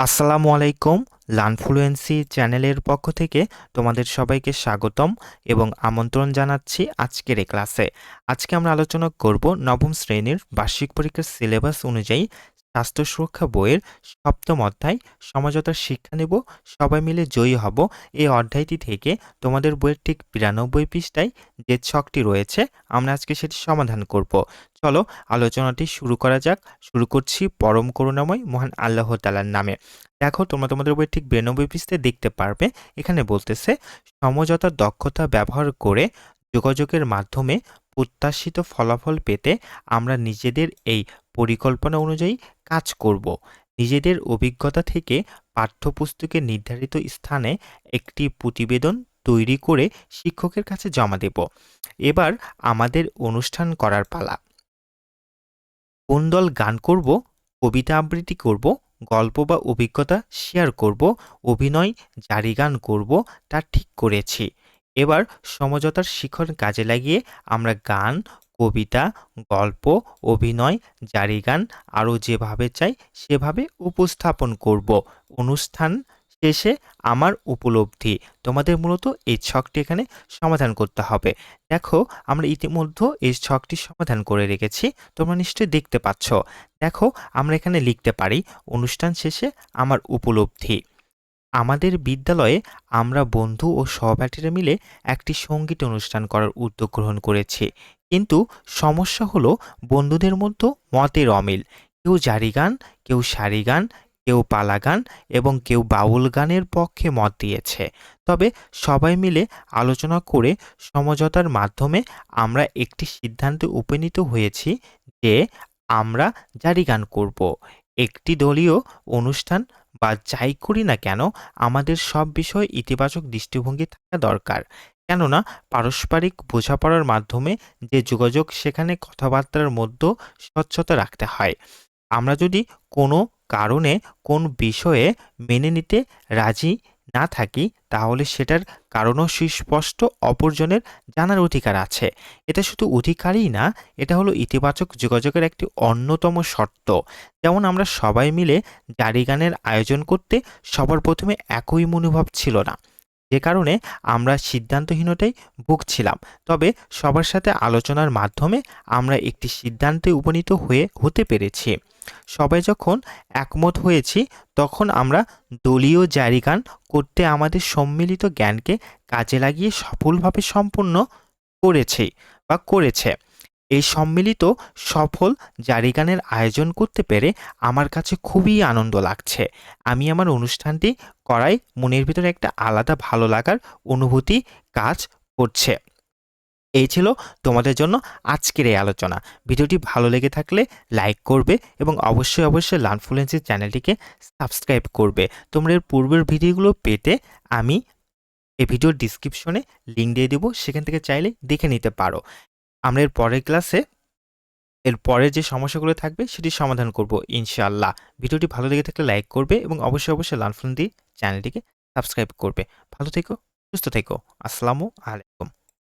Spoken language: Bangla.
আসসালামু আলাইকুম লানফ্লুয়েন্সি চ্যানেলের পক্ষ থেকে তোমাদের সবাইকে স্বাগতম এবং আমন্ত্রণ জানাচ্ছি আজকের এই ক্লাসে। আজকে আমরা আলোচনা করব নবম শ্রেণির বার্ষিক পরীক্ষার সিলেবাস অনুযায়ী স্বাস্থ্য সুরক্ষা বইয়ের সপ্তম অধ্যায় সমাজতার শিক্ষা নেব, সবাই মিলে জয়ী হব। এই অধ্যায়টি থেকে তোমাদের বইয়ের ঠিক বিরানব্বই পৃষ্ঠায় যে ছকটি রয়েছে, আমরা আজকে সেটি সমাধান করব। চলো আলোচনাটি শুরু করা যাক। শুরু করছি পরম করুণাময় মহান আল্লাহ তালার নামে। দেখো, তোমরা তোমাদের বই ঠিক বিরানব্বই পৃষ্ঠায় দেখতে পারবে, এখানে বলতেছে, সমঝোতার দক্ষতা ব্যবহার করে যোগাযোগের মাধ্যমে প্রত্যাশিত ফলাফল পেতে আমরা নিজেদের এই পরিকল্পনা অনুযায়ী কাজ করব। নিজেদের অভিজ্ঞতা থেকে পাঠ্যপুস্তকের নির্ধারিত স্থানে একটি প্রতিবেদন তৈরি করে শিক্ষকের কাছে জমা দেব। এবার আমাদের অনুষ্ঠান করার পালা। কোন দল গান করব, কবিতা আবৃত্তি করব, গল্প বা অভিজ্ঞতা শেয়ার করব, অভিনয়, জারি গান করব, তা ঠিক করেছি। এবার সমঝোতার শিখন কাজে লাগিয়ে আমরা গান কবিতা, গল্প, অভিনয়, জারি গান আরও যেভাবে চাই সেভাবে উপস্থাপন করব। অনুষ্ঠান শেষে আমার উপলব্ধি। তোমাদের মূলত এই ছকটি এখানে সমাধান করতে হবে। দেখো, আমরা ইতিমধ্যে এই ছকটি সমাধান করে রেখেছি। তোমরা নিশ্চয়ই দেখতে পাচ্ছ। দেখো, আমরা এখানে লিখতে পারি, অনুষ্ঠান শেষে আমার উপলব্ধি। আমাদের বিদ্যালয়ে আমরা বন্ধু ও সহপাঠীরা মিলে একটি সংগীত অনুষ্ঠান করার উদ্যোগ গ্রহণ করেছি। কিন্তু সমস্যা হলো বন্ধুদের মধ্যে মতের অমিল। কেউ জারি গান, কেউ সারি গান, কেউ পালা গান এবং কেউ বাউল গানের পক্ষে মত দিয়েছে। তবে সবাই মিলে আলোচনা করে সমঝোতার মাধ্যমে আমরা একটি সিদ্ধান্তে উপনীত হয়েছি যে আমরা জারি গান করব। একটি দলীয় অনুষ্ঠান বা যাই করি না কেন আমাদের সব বিষয়ে ইতিবাচক দৃষ্টিভঙ্গি থাকা দরকার। কেননা পারস্পরিক বোঝাপড়ার মাধ্যমে যে যোগাযোগ সেখানে কথাবার্তার মধ্যে স্বচ্ছতা রাখতে হয়। আমরা যদি কোনো কারণে কোন বিষয়ে মেনে নিতে রাজি না থাকি, তাহলে সেটার কারণও সুস্পষ্ট অপরজনের জানার অধিকার আছে। এটা শুধু অধিকারই না, এটা হলো ইতিবাচক যোগাযোগের একটি অন্যতম শর্ত। যেমন আমরা সবাই মিলে জারি গানের আয়োজন করতে সবার প্রথমে একই মনোভাব ছিল না। যে কারণে আমরা সিদ্ধান্তহীনতায় ভুগছিলাম। তবে সবার সাথে আলোচনার মাধ্যমে আমরা একটি সিদ্ধান্তে উপনীত হয়ে হতে পেরেছি। সবাই যখন একমত হয়েছি, তখন আমরা দলীয় জারি গান করতে আমাদের সম্মিলিত জ্ঞানকে কাজে লাগিয়ে সফলভাবে সম্পন্ন করেছে বা করেছে। এই সম্মিলিত সফল জারি গানের আয়োজন করতে পেরে আমার কাছে খুবই আনন্দ লাগছে। আমি আমার অনুষ্ঠানটি করাই মনের ভিতরে একটা আলাদা ভালো লাগার অনুভূতি কাজ করছে। এই ছিল তোমাদের জন্য আজকের এই আলোচনা। ভিডিওটি ভালো লেগে থাকলে লাইক করবে এবং অবশ্যই অবশ্যই লানফ্লুয়েন্সির চ্যানেলটিকে সাবস্ক্রাইব করবে। তোমরা এর পূর্বের ভিডিওগুলো পেতে আমি এই ভিডিওর ডিসক্রিপশনে লিঙ্ক দিয়ে দেবো। সেখান থেকে চাইলে দেখে নিতে পারো। আমরা এর পরের ক্লাসে এর পরের যে সমস্যাগুলো থাকবে সেটি সমাধান করব, ইনশাআল্লাহ। ভিডিওটি ভালো লেগে থাকলে লাইক করবে এবং অবশ্যই অবশ্যই লানফ্লুয়েন্সি চ্যানেলটিকে সাবস্ক্রাইব করবে। ভালো থেকো, সুস্থ থেকো। আসসালামু আলাইকুম।